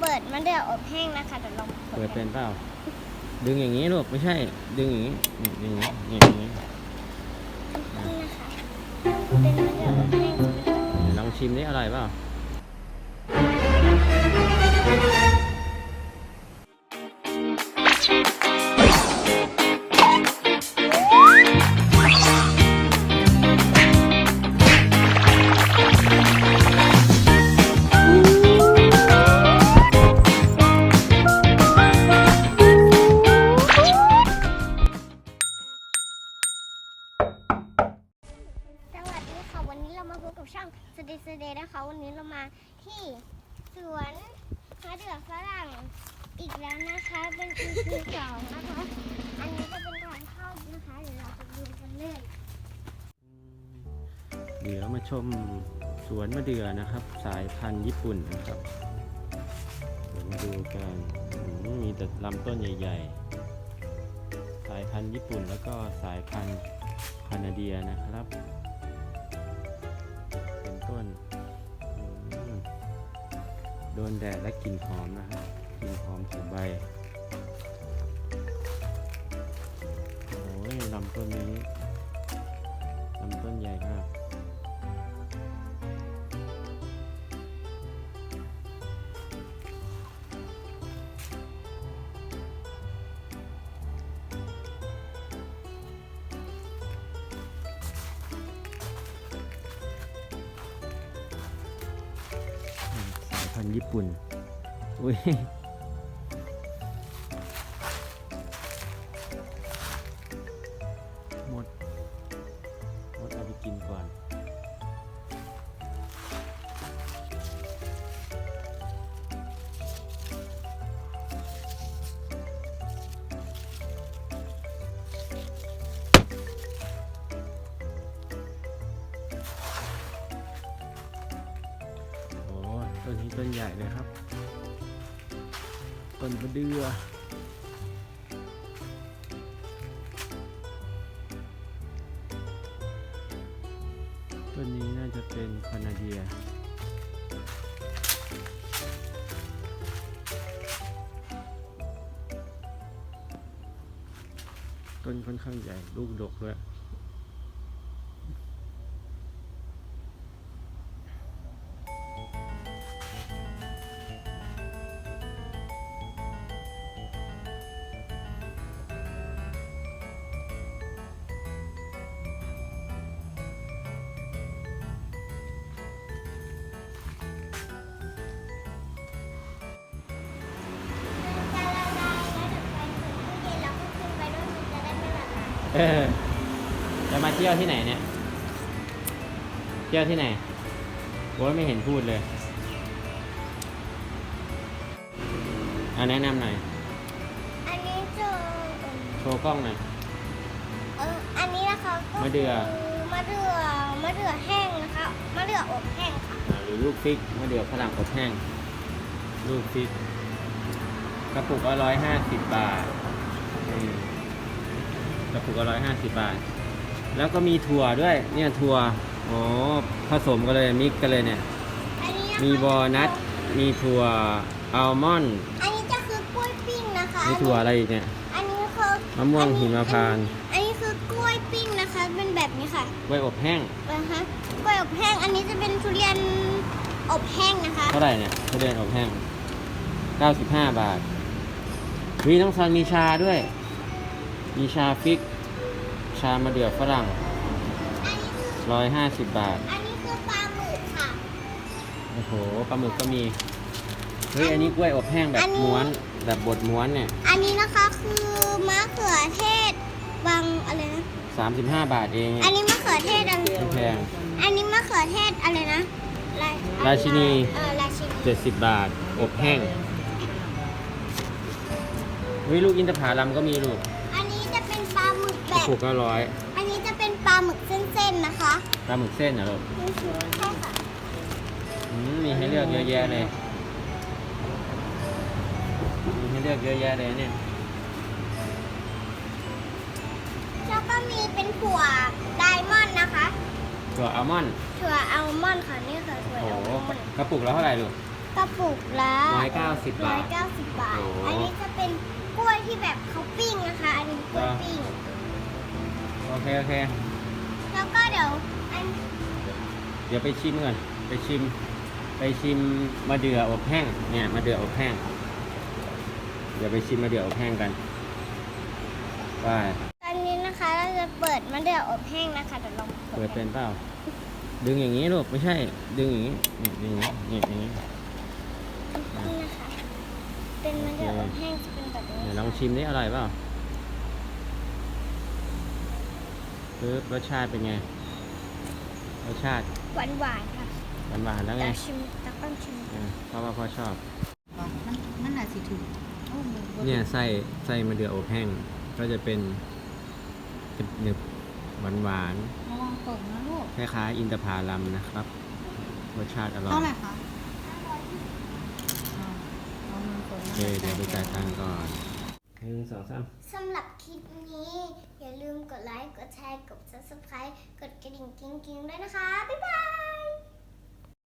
เปิดมะเดื่ออบแห้งนะคะเดี๋ยวลองเปิดเป็นเปล่า ดึงอย่างนี้ลูกไม่ใช่ ดึงอย่างนี้นี่ดึงอย่างนี้นี่อย่างนี้นี่นะคะเป็นมะเดื่ออบแห้งจะเป็นแบบนี้ลองชิมนี่อร่อยเปล่า อีกแล้วนะคะ เป็น EP สองนะคะ อันนี้จะเป็นทางเข้านะคะ เดี๋ยวเราไปดูกันเลย เดี๋ยวมาชมสวนมะเดื่อนะครับ สายพันธุ์ญี่ปุ่นนะครับเดี๋ยวมาดูกันอืมมีแต่ลำต้นใหญ่ ๆ สายพันธุ์ญี่ปุ่นแล้วก็สายพันธุ์คนาเดียนะครับ เป็นต้นอืมโดนแดดและกลิ่นหอมนะครับ กลิ่นหอมจากใบโอ้ยลำต้นนี้ลำต้นใหญ่มากสายพันธุ์ญี่ปุ่น อุ้ย ต้นนี้ต้นใหญ่เลยครับ ต้นมะเดือต้นนี้น่าจะเป็นคานาเดียต้นค่อนข้างใหญ่ลูกดกด้วย เออจะมาเที่ยวที่ไหนเนี่ย เที่ยวที่ไหนโอ้ยไม่เห็นพูดเลยเอาแนะนำหน่อย อันนี้จะโชว์กล้องหน่อย เอออันนี้นะคะก็มะเดื่อ คือมะเดื่อมะเดื่อแห้งนะคะมะเดื่ออบแห้งค่ะ อ่าหรือลูกฟิกมะเดื่อฝรั่งอบแห้ง ลูกฟิกกระปุกละร้อยห้าสิบบาทอืม กระปุกละร้อยห้าสิบบาท แล้วก็มีถั่วด้วย เนี่ยถั่วโอ้ผสมกันเลยมิกกันเลยเนี่ย อันนี้นะคะมีวอลนัท มีถั่วอัลมอนด์ อันนี้จะคือกล้วยปิ้งนะคะมีถั่วอะไรอีกเนี่ย อันนี้คือมะม่วงหิมพานต์ อันนี้คือกล้วยปิ้งนะคะ เป็นแบบนี้ค่ะไว้อบแห้ง นะคะกล้วยอบแห้ง อันนี้จะเป็นทุเรียนอบแห้งนะคะ เท่าไหร่เนี่ยทุเรียนอบแห้ง95 บาท มีน้องซันมีชาด้วย มีชาฟิก ชามะเดื่อฝรั่งอันนี้คือ150 บาท อันนี้คือปลาหมึกค่ะ โอ้โห ปลาหมึกก็มี เฮ้ย อันนี้กล้วยอบแห้งแบบอันนี้ ม้วน แบบบดม้วนเนี่ย อันนี้นะคะคือมะเขือเทศบางอะไรนะ 35 บาทเองอันนี้มะเขือเทศอันไม่แพง อันนี้มะเขือเทศอะไรนะราราชินี เออราชินี70 บาท อบแห้งเฮ้ยลูกอินทผลัมก็มีลูก อันนี้จะเป็นปลาหมึกกแบระบปุกละร้อยอันนี้จะเป็นปลาหมึกเส้นๆนะคะปลาหมึกเส้นเหรอลูกใช่ค่ะอืมมีให้เลือกเยอะแยะเลยมีให้เลือกเยอะแยะเลยเนี่ยแล้วก็มีเป็นถั่วไดมอนด์นะคะถั่วอัลมอนด์ถั่วอัลมอนด์ค่ะนี่ค่ะถั่วโอ้อัลโหมอนด์กระปุกละเท่าไหร่ลูกกระปุกละร้อยเก้าสิบร้บาอยท เก้าสิบบาท โอ้ อันนี้จะเป็นกล้วยที่แบบเขาปิ้งนะคะ อันนี้กล้วยอ่าปิ้ง โอเคโอเค แล้วก็เดี๋ยวอันเดี๋ยวไปชิมก่อน ไปชิม ไปชิมมะเดื่ออบแห้ง เนี่ยมะเดื่ออบแห้ง เดี๋ยวไปชิมมะเดื่ออบแห้งกันไปตอนนี้นะคะเราจะเปิดมะเดื่ออบแห้งนะคะเดี๋ยวลองเปิดเป็นเปล่า ดึงอย่างนี้ลูกไม่ใช่ ดึงอย่างนี้นี่ดึงอย่างนี้นี่อย่างนี้นี่นะคะ เป็นมะเดื่ออบแห้งจะเป็นแบบนี้เดี๋ยวลองชิมนี่อร่อยเปล่า ปึ๊บรสชาติเป็นไง รสชาติหวานหวานๆค่ะหวานๆแล้วไงเดี๋ยวชิมตะก้อนชิมเออเพราะว่าพ่อชอบบอกมันมันน่าสิถึงโอ้โหบ่เนี่ยไส้ไส้มะเดื่ออบแห้ง ก็จะเป็นหนึบหวานหวานระวังตกนะลูกๆคล้ายๆอินทผลัมนะครับ รสชาติอร่อยเท่าไหร่คะอ่าเอาเงินสดโอมาเคเดี๋ยวไปจ่ายตังค์ก่อน หนึ่งสองสามสำหรับคลิปนี้ อย่าลืมกดไลค์ กดแชร์ กด subscribe กดกระดิ่งกิ้งๆด้วยนะคะ บ๊ายบาย